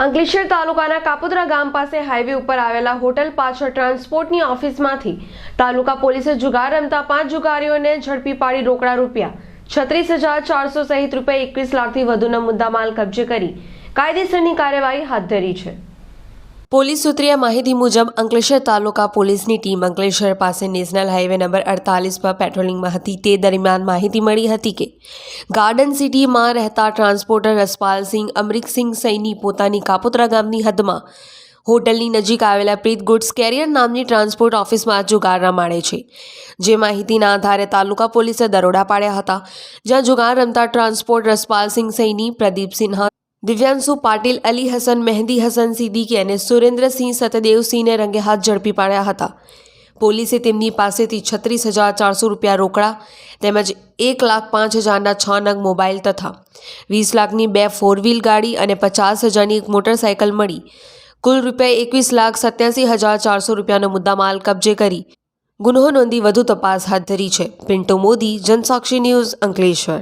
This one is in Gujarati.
અંકલેશ્વર તાલુકાના કાપોદ્રા ગામ પાસે હાઈવે ઉપર આવેલા હોટલ પાછળ ટ્રાન્સપોર્ટની ઓફિસમાંથી તાલુકા પોલીસે જુગાર રમતા પાંચ જુગારીઓને ઝડપી પાડી રોકડા રૂપિયા છત્રીસ હજાર ચારસો સહિત રૂપિયા એકવીસ લાખથી વધુના મુદ્દામાલ કબજે કરી કાયદેસરની કાર્યવાહી હાથ ધરી છે. પોલીસ સૂત્રીય માહિતી મુજબ અંકલેશ્વર તાલુકા પોલીસની ટીમ અંકલેશ્વર પાસે નેશનલ હાઈવે નંબર અડતાલીસ પર પેટ્રોલિંગમાં હતી. તે દરમિયાન માહિતી મળી હતી કે ગાર્ડન સિટીમાં રહેતા ટ્રાન્સપોર્ટર રસપાલસિંહ અમરીકસિંહ સૈની પોતાની કાપોત્રા ગામની હદમાં હોટલની નજીક આવેલા પ્રીત ગુડ્સ કેરિયર નામની ટ્રાન્સપોર્ટ ઓફિસમાં જુગાર રમાડે છે. જે માહિતીના આધારે તાલુકા પોલીસે દરોડા પાડ્યા હતા. જ્યાં જુગાર રમતા ટ્રાન્સપોર્ટ રસપાલસિંહ સૈની, પ્રદીપ સિન્હા દિવ્યાંશુ પાટીલ, અલી હસન, મહેંદી હસન, સિદ્દીકી અને સુરેન્દ્રસિંહ સતદેવસિંહને રંગે હાથ ઝડપી પાડ્યા હતા. પોલીસે તેમની પાસેથી છત્રીસ હજાર ચારસો રૂપિયા રોકડા તેમજ એક લાખ પાંચ હજારના છ નંગ મોબાઈલ તથા વીસ લાખની બે ફોર વ્હીલ ગાડી અને પચાસ હજારની એક મોટરસાયકલ મળી. કુલ રૂપિયા એકવીસ લાખ સત્યાસી હજાર ચારસો રૂપિયાનો મુદ્દામાલ કબજે કરી ગુન્હો નોંધી વધુ તપાસ હાથ ધરી છે. પિન્ટો મોદી, જનસાક્ષી ન્યૂઝ અંકલેશ્વર.